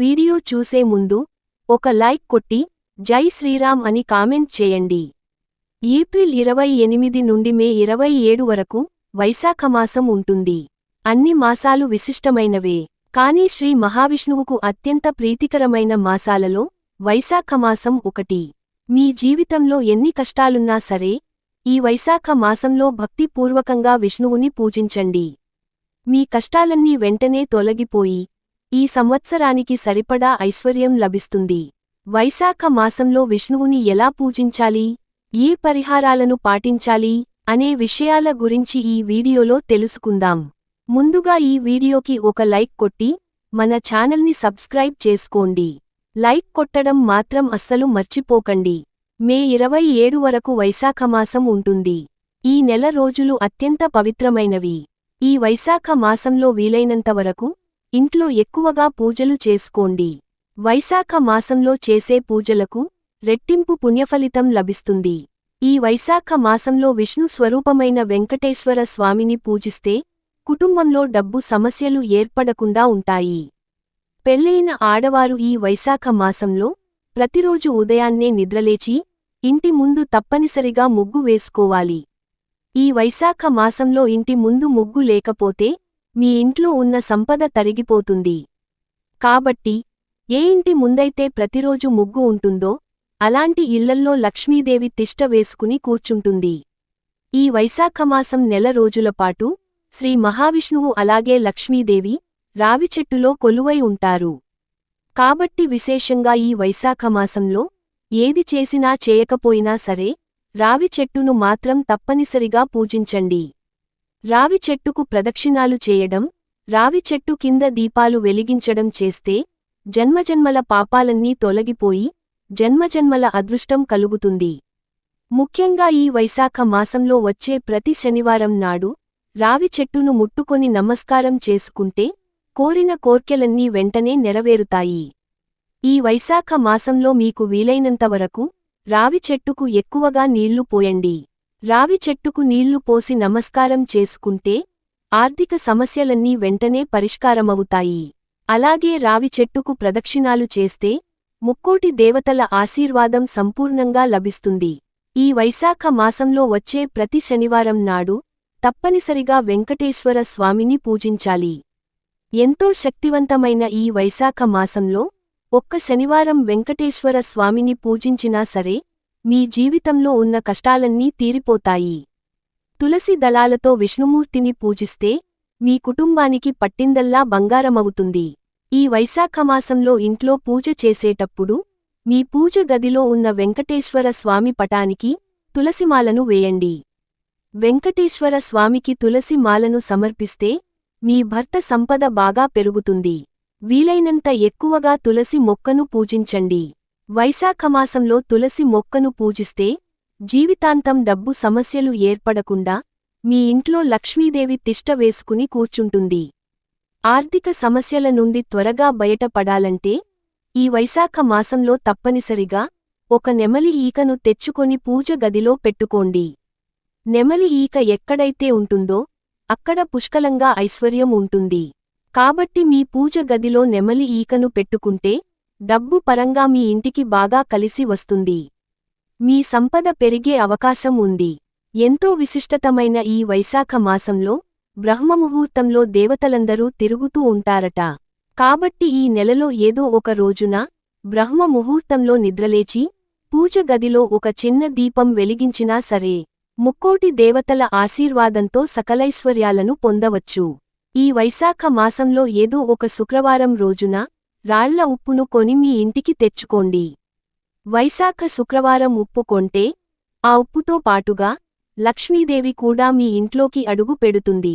Video చూసే ముందు ఒక లైక్ కొట్టి జై శ్రీరామ్ అని కామెంట్ చేయండి. ఏప్రిల్ ఇరవై ఎనిమిది నుండి మే ఇరవై ఏడు వరకు వైశాఖమాసం ఉంటుంది. అన్ని మాసాలు విశిష్టమైనవే. కానీ శ్రీ మహావిష్ణువుకు అత్యంత ప్రీతికరమైన మాసాలలో వైశాఖమాసం ఒకటి. మీ జీవితంలో ఎన్ని కష్టాలున్నా సరే ఈ వైశాఖ మాసంలో భక్తిపూర్వకంగా విష్ణువుని పూజించండి. మీ కష్టాలన్నీ వెంటనే తొలగిపోయి ఈ సంవత్సరానికి సరిపడా ఐశ్వర్యం లభిస్తుంది. వైశాఖ మాసంలో విష్ణువుని ఎలా పూజించాలి? ఏ పరిహారాలను పాటించాలి? అనే విషయాల గురించి ఈ వీడియోలో తెలుసుకుందాం. ముందుగా ఈ వీడియోకి ఒక లైక్ కొట్టి మన ఛానల్ని సబ్స్క్రైబ్ చేసుకోండి. లైక్ కొట్టడం మాత్రం అస్సలు మర్చిపోకండి. మే ఇరవై ఏడు వరకు వైశాఖమాసం ఉంటుంది. ఈ నెల రోజులు అత్యంత పవిత్రమైనవి. ఈ వైశాఖ మాసంలో వీలైనంతవరకు ఇంట్లో ఎక్కువగా పూజలు చేసుకోండి. వైశాఖ మాసంలో చేసే పూజలకు రెట్టింపు పుణ్యఫలితం లభిస్తుంది. ఈ వైశాఖ మాసంలో విష్ణు స్వరూపమైన వెంకటేశ్వర స్వామిని పూజిస్తే కుటుంబంలో డబ్బు సమస్యలు ఏర్పడకుండా ఉంటాయి. పెళ్ళైన ఆడవారు ఈ వైశాఖ మాసంలో ప్రతిరోజు ఉదయాన్నే నిద్రలేచి ఇంటి ముందు తప్పనిసరిగా ముగ్గు వేసుకోవాలి. ఈ వైశాఖ మాసంలో ఇంటి ముందు ముగ్గు లేకపోతే మీ ఇంట్లో ఉన్న సంపద తరిగిపోతుంది. కాబట్టి ఏ ఇంటి ముందైతే ప్రతిరోజు ముగ్గు ఉంటుందో అలాంటి ఇళ్ళల్లో లక్ష్మీదేవి తిష్ట వేసుకుని కూర్చుంటుంది. ఈ వైశాఖమాసం నెల రోజులపాటు శ్రీ మహావిష్ణువు అలాగే లక్ష్మీదేవి రావిచెట్టులో కొలువై ఉంటారు. కాబట్టి విశేషంగా ఈ వైశాఖమాసంలో ఏది చేసినా చేయకపోయినా సరే రావి చెట్టును మాత్రం తప్పనిసరిగా పూజించండి. రావి చెట్టుకు ప్రదక్షిణాలు చేయడం రావి చెట్టు కింద దీపాలు వెలిగించడం చేస్తే జన్మజన్మల పాపాలన్నీ తొలగిపోయి జన్మజన్మల అదృష్టం కలుగుతుంది. ముఖ్యంగా ఈ వైశాఖ మాసంలో వచ్చే ప్రతి శనివారం నాడు రావి చెట్టును ముట్టుకొని నమస్కారం చేసుకుంటే కోరిన కోర్కెలన్నీ వెంటనే నెరవేరుతాయి. ఈ వైశాఖ మాసంలో మీకు వీలైనంతవరకు రావి చెట్టుకు ఎక్కువగా నీళ్ళు పోయండి. రావి చెట్టుకు నీళ్ళు పోసి నమస్కారం చేసుకుంటే ఆర్థిక సమస్యలన్నీ వెంటనే పరిష్కారమవుతాయి. అలాగే రావి చెట్టుకు ప్రదక్షిణాలు చేస్తే ముక్కోటి దేవతల ఆశీర్వాదం సంపూర్ణంగా లభిస్తుంది. ఈ వైశాఖ మాసంలో వచ్చే ప్రతి శనివారం నాడు తప్పనిసరిగా వెంకటేశ్వర స్వామిని పూజించాలి. ఎంతో శక్తివంతమైన ఈ వైశాఖ మాసంలో ఒక్క శనివారం వెంకటేశ్వర స్వామిని పూజించినా సరే మీ జీవితంలో ఉన్న కష్టాలన్నీ తీరిపోతాయి. తులసి దళాలతో విష్ణుమూర్తిని పూజిస్తే మీ కుటుంబానికి పట్టిందల్లా బంగారమవుతుంది. ఈ వైశాఖమాసంలో ఇంట్లో పూజ చేసేటప్పుడు మీ పూజ గదిలో ఉన్న వెంకటేశ్వర స్వామి పటానికి తులసిమాలను వేయండి. వెంకటేశ్వర స్వామికి తులసి మాలను సమర్పిస్తే మీ భర్త సంపద బాగా పెరుగుతుంది. వీలైనంత ఎక్కువగా తులసి మొక్కను పూజించండి. వైశాఖమాసంలో తులసి మొక్కను పూజిస్తే జీవితాంతం డబ్బు సమస్యలు ఏర్పడకుండా మీ ఇంట్లో లక్ష్మీదేవి తిష్ట వేసుకుని కూర్చుంటుంది. ఆర్థిక సమస్యల నుండి త్వరగా బయటపడాలంటే ఈ వైశాఖ మాసంలో తప్పనిసరిగా ఒక నెమలి ఈకను తెచ్చుకొని పూజ గదిలో పెట్టుకోండి. నెమలి ఈక ఎక్కడైతే ఉంటుందో అక్కడ పుష్కలంగా ఐశ్వర్యం ఉంటుంది. కాబట్టి మీ పూజ గదిలో నెమలి ఈకను పెట్టుకుంటే డబ్బు పరంగా మీ ఇంటికి బాగా కలిసి వస్తుంది. మీ సంపద పెరిగే అవకాశం ఉంది. ఎంతో విశిష్టతమైన ఈ వైశాఖ మాసంలో బ్రహ్మముహూర్తంలో దేవతలందరూ తిరుగుతూ ఉంటారట. కాబట్టి ఈ నెలలో ఏదో ఒక రోజున బ్రహ్మ ముహూర్తంలో నిద్రలేచి పూజ గదిలో ఒక చిన్న దీపం వెలిగించినా సరే ముక్కోటి దేవతల ఆశీర్వాదంతో సకలైశ్వర్యాలను పొందవచ్చు. ఈ వైశాఖ మాసంలో ఏదో ఒక శుక్రవారం రోజున రాళ్ళ ఉప్పును కొని మీ ఇంటికి తెచ్చుకోండి. వైశాఖ శుక్రవారం ఉప్పు కొంటే ఆ ఉప్పుతో పాటుగా లక్ష్మీదేవి కూడా మీ ఇంట్లోకి అడుగు పెడుతుంది.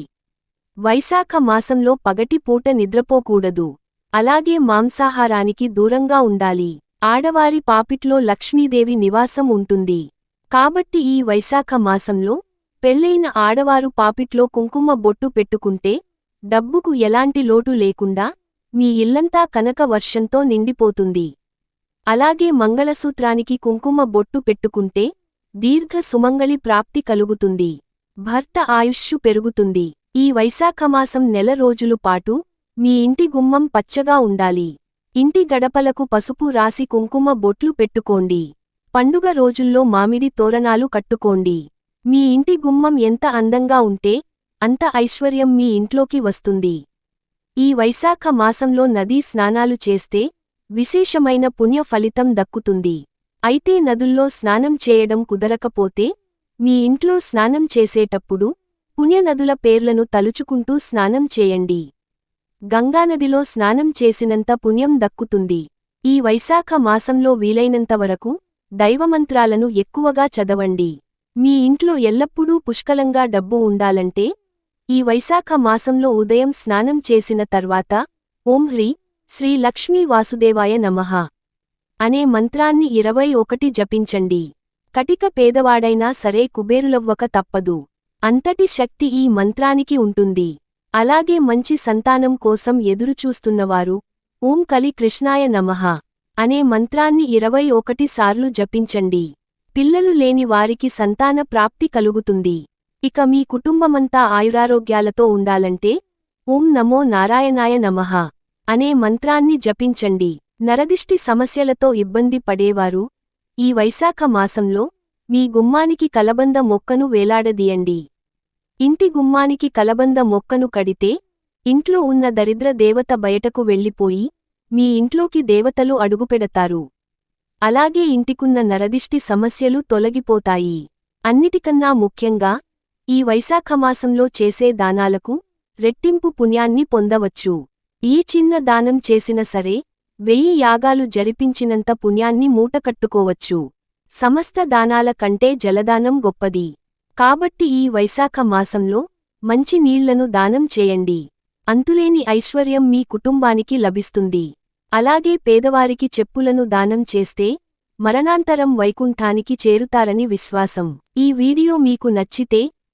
వైశాఖ మాసంలో పగటి పూట నిద్రపోకూడదు. అలాగే మాంసాహారానికి దూరంగా ఉండాలి. ఆడవారి పాపిట్లో లక్ష్మీదేవి నివాసం ఉంటుంది. కాబట్టి ఈ వైశాఖ మాసంలో పెళ్ళైన ఆడవారు పాపిట్లో కుంకుమ బొట్టు పెట్టుకుంటే డబ్బుకు ఎలాంటి లోటు లేకుండా మీ ఇల్లంతా కనక వర్షంతో నిండిపోతుంది. అలాగే మంగళసూత్రానికి కుంకుమ బొట్టు పెట్టుకుంటే దీర్ఘ సుమంగళి ప్రాప్తి కలుగుతుంది. భర్త ఆయుష్షు పెరుగుతుంది. ఈ వైశాఖమాసం నెల రోజులు పాటు మీ ఇంటి గుమ్మం పచ్చగా ఉండాలి. ఇంటి గడపలకు పసుపు రాసి కుంకుమ బొట్లు పెట్టుకోండి. పండుగ రోజుల్లో మామిడి తోరణాలు కట్టుకోండి. మీ ఇంటి గుమ్మం ఎంత అందంగా ఉంటే అంత ఐశ్వర్యం మీ ఇంట్లోకి వస్తుంది. ఈ వైశాఖ మాసంలో నదీ స్నానాలు చేస్తే విశేషమైన పుణ్య ఫలితం దక్కుతుంది. అయితే నదుల్లో స్నానం చేయడం కుదరకపోతే మీ ఇంట్లో స్నానం చేసేటప్పుడు పుణ్యనదుల పేర్లను తలుచుకుంటూ స్నానం చేయండి. గంగానదిలో స్నానం చేసినంత పుణ్యం దక్కుతుంది. ఈ వైశాఖ మాసంలో వీలైనంతవరకు దైవమంత్రాలను ఎక్కువగా చదవండి. మీ ఇంట్లో ఎల్లప్పుడూ పుష్కలంగా డబ్బు ఉండాలంటే ఈ వైశాఖ మాసంలో ఉదయం స్నానం చేసిన తర్వాత ఓం హ్రీ శ్రీ లక్ష్మీ వాసుదేవాయ నమః అనే మంత్రాన్ని ఇరవై ఒకటి జపించండి. కటిక పేదవాడైనా సరే కుబేరులవ్వక తప్పదు. అంతటి శక్తి ఈ మంత్రానికి ఉంటుంది. అలాగే మంచి సంతానం కోసం ఎదురుచూస్తున్నవారు ఓం కలి కృష్ణాయ నమః అనే మంత్రాన్ని ఇరవై ఒకటి సార్లు జపించండి. పిల్లలు లేని వారికి సంతాన ప్రాప్తి కలుగుతుంది. ఇక మీ కుటుంబమంతా ఆయురారోగ్యాలతో ఉండాలంటే ఓం నమో నారాయణాయ నమః అనే మంత్రాన్ని జపించండి. నరదిష్టి సమస్యలతో ఇబ్బంది పడేవారు ఈ వైశాఖ మాసంలో మీ గుమ్మానికి కలబంద మొక్కను వేలాడదీయండి. ఇంటి గుమ్మానికి కలబంద మొక్కను కడితే ఇంట్లో ఉన్న దరిద్ర దేవత బయటకు వెళ్ళిపోయి మీ ఇంట్లోకి దేవతలు అడుగుపెడతారు. అలాగే ఇంటికున్న నరదిష్టి సమస్యలు తొలగిపోతాయి. అన్నిటికన్నా ముఖ్యంగా ఈ వైశాఖమాసంలో చేసే దానాలకు రెట్టింపు పుణ్యాన్ని పొందవచ్చు. ఈ చిన్న దానం చేసిన సరే వెయ్యి యాగాలు జరిపించినంత పుణ్యాన్ని మూటకట్టుకోవచ్చు. సమస్త దానాల కంటే జలదానం గొప్పది. కాబట్టి ఈ వైశాఖ మాసంలో మంచి నీళ్ళను దానం చేయండి. అంతులేని ఐశ్వర్యం మీ కుటుంబానికి లభిస్తుంది. అలాగే పేదవారికి చెప్పులను దానం చేస్తే మరణాంతరం వైకుంఠానికి చేరుతారని విశ్వాసం. ఈ వీడియో మీకు నచ్చితే